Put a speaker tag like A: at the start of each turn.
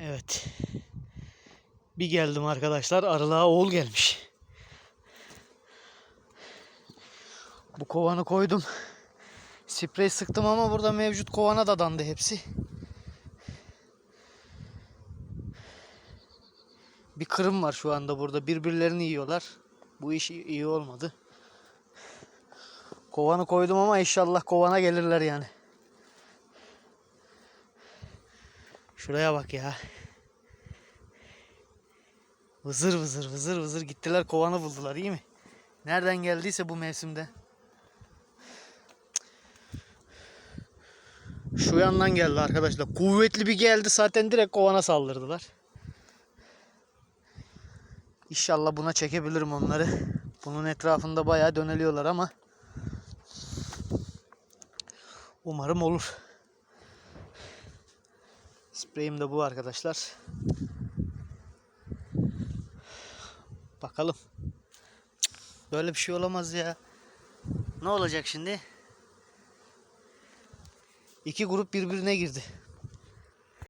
A: Evet. Bir geldim arkadaşlar. Arılığa oğul gelmiş. Bu kovanı koydum. Sprey sıktım ama burada mevcut kovana da dandı hepsi. Bir kırım var şu anda burada. Birbirlerini yiyorlar. Bu iş iyi olmadı. Kovanı koydum ama inşallah kovana gelirler yani. Şuraya bak ya. Vızır vızır vızır vızır gittiler kovanı buldular iyi mi? Nereden geldiyse bu mevsimde. Şu yandan geldi arkadaşlar. Kuvvetli bir geldi zaten direkt kovana saldırdılar. İnşallah buna çekebilirim onları. Bunun etrafında bayağı döneliyorlar ama umarım olur. Spreyim de bu arkadaşlar. Bakalım. Böyle bir şey olamaz ya. Ne olacak şimdi? İki grup birbirine girdi.